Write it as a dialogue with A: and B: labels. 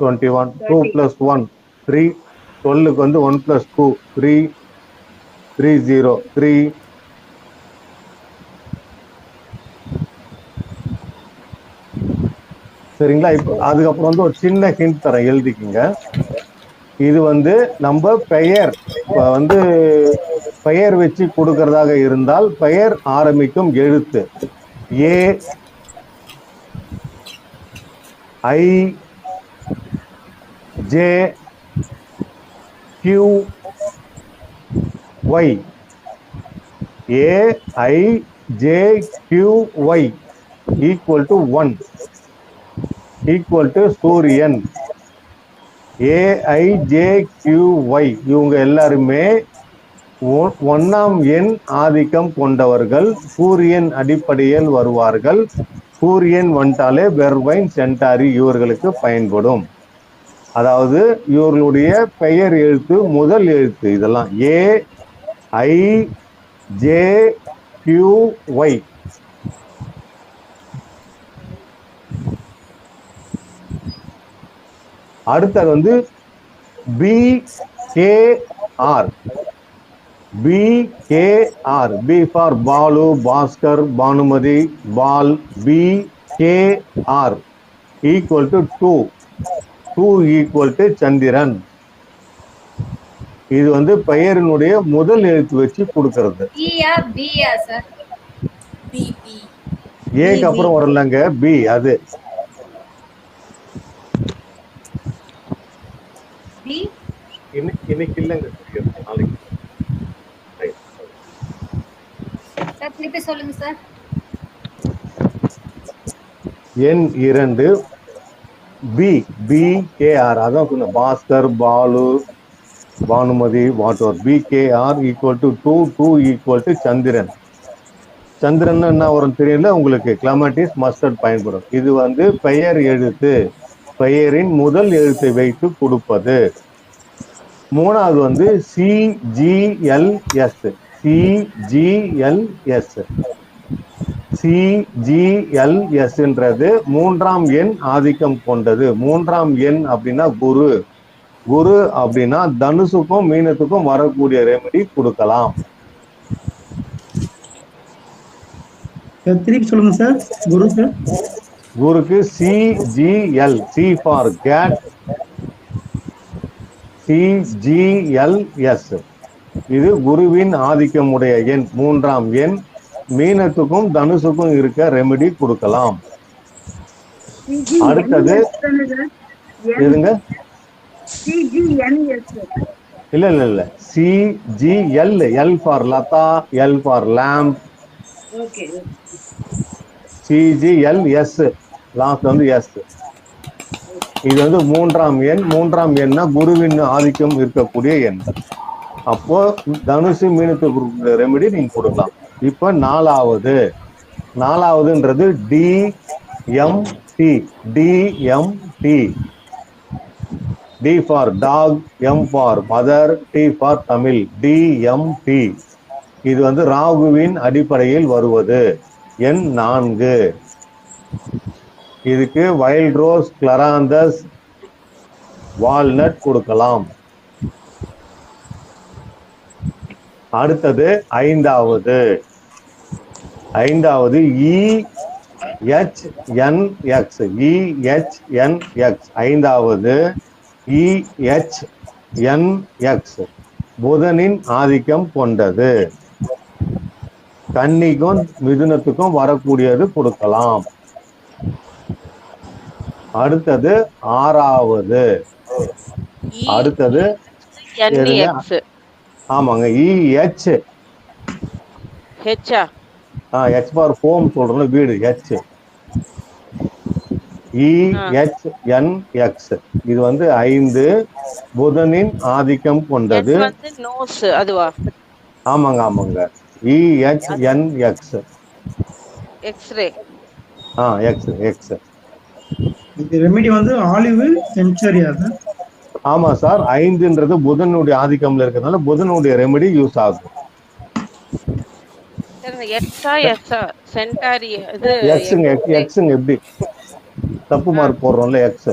A: Twenty one two plus one three டுவெல்லுக்கு வந்து one plus two three three zero three சரிங்களா? இப்போ அதுக்கப்புறம் வந்து ஒரு சின்ன ஹிண்ட் தரேன் எழுதிக்கிங்க. இது வந்து நம்ம பெயர் இப்ப வந்து பெயர் வச்சு கொடுக்கறதாக இருந்தால் பெயர் ஆரம்பிக்கும் எழுத்து. A I J Q Y. AI J Q Y. Equal to one equal to சூரியன். ஏஐஜேக்யூஒய் இவங்க எல்லாருமே ஒ- எண் ஆதிக்கம் கொண்டவர்கள். சூரியன் அடிப்படையில் வருவார்கள். சூரியன் வந்துட்டாலே வெர்வைன் சென்டாரி இவர்களுக்கு பயன்படும். அதாவது இவர்களுடைய பெயர் எழுத்து முதல் எழுத்து இதெல்லாம். A I J Q Y அடுத்தது வந்து B K R B K R B for Balu Bhaskar Bhanumathi ball. B K R equal to two two equal to சந்திரன். இது வந்து பெயரினுடைய முதல் எழுத்து வச்சு கொடுக்கறது. ஏக்கு அப்புறம் வரலங்க பி அது. இன்னைக்கு இல்லைங்க நாளைக்கு. Right.
B: சார் திருப்பி சொல்லுங்க சார்
A: எண் இரண்டு. பி பி கேஆர் அதான் சொன்ன Bhaskar Balu Bhanumathi வாட்டோர். B KR equal to two two equal to சந்திரன். சந்திரன் என்ன வரும் தெரியல? உங்களுக்கு கிளமட்டிஸ் மஸ்டர்ட் பயன்படும். இது வந்து பெயர் எழுத்து. பெயரின் முதல் எழுத்தை வைத்து கொடுப்பது. மூணாவது வந்து சிஜிஎல்எஸ் சிஜிஎல்எஸ் சிஜிஎல்எஸ்ன்றது மூன்றாம் எண் ஆதிக்கம் கொண்டது. மூன்றாம் எண் அப்படின்னா குரு. குரு அப்படின்னா தனுசுக்கும் மீனத்துக்கும் வரக்கூடிய ரெமெடி கொடுக்கலாம்.
C: திருப்பி சொல்லுங்க சார். குரு sir.
A: குருக்கு CGL C for cat CGLS இது குருவின் ஆதிக்கம் உடைய எண் மூன்றாம் எண். மீனத்துக்கும் தனுசுக்கும் இருக்க ரெமெடி கொடுக்கலாம். அடுத்தது எதுங்க? இல்ல இல்ல இல்ல. CGL L for Latha L for lamp CGL S last வந்து எஸ் இது வந்து மூன்றாம் எண். மூன்றாம் எண்ணா குருவின் ஆதிக்கம் இருக்கக்கூடிய எண். அப்போ தனுசு மீனத்துக்கு ரெமெடி நீங்க கொடுக்கலாம். இப்ப நாலாவது. நாலாவதுன்றது D M T D M T D for dog M for mother T for Tamil D M T இது வந்து ராகுவின் அடிப்படையில் வருவது. எண் நான்கு. இதுக்கு வைல்ட் ரோஸ் கிளராந்தஸ் வால்நட் கொடுக்கலாம். அடுத்தது ஐந்தாவது. ஐந்தாவது E H N X E H N X ஐந்தாவது இஹெச் என் எக்ஸ் புதனின் ஆதிக்கம் கொண்டது. கன்னிக்கும் மிதுனத்துக்கும் வரக்கூடியது கொடுக்கலாம். அடுத்தது ஆறாவது. அடுத்தது ஆமாங்க இஹெச்
D: ஹெச்ஆ
A: ஹெச் ஃபார் ஹோம் சொல்றோம்ல வீடு ஹெச் இஹெச் என் எக்ஸ் இது வந்து ஐந்து புதனின் ஆதிக்கம் கொண்டது.
D: என் வந்து நோஸ் அதுவா?
A: ஆமாங்க ஆமாங்க. இஹெச் என் எக்ஸ்
D: எக்ஸ்ரே
A: ஆ எக்ஸ் எக்ஸ்
C: இது ரெமெடி வந்து ஆலிவு சென்ச்சுரியா சார்
A: ஆமா சார் ஐந்துன்றது புதனுடைய ஆதிக்கம்ல இருக்கிறதுனால புதனுடைய ரெமெடி யூஸ் ஆகும். எக்ஸுங்க எக்ஸுங்க எப்படி? தப்பு மார்க் போடுறோம்ல எக்ஸ்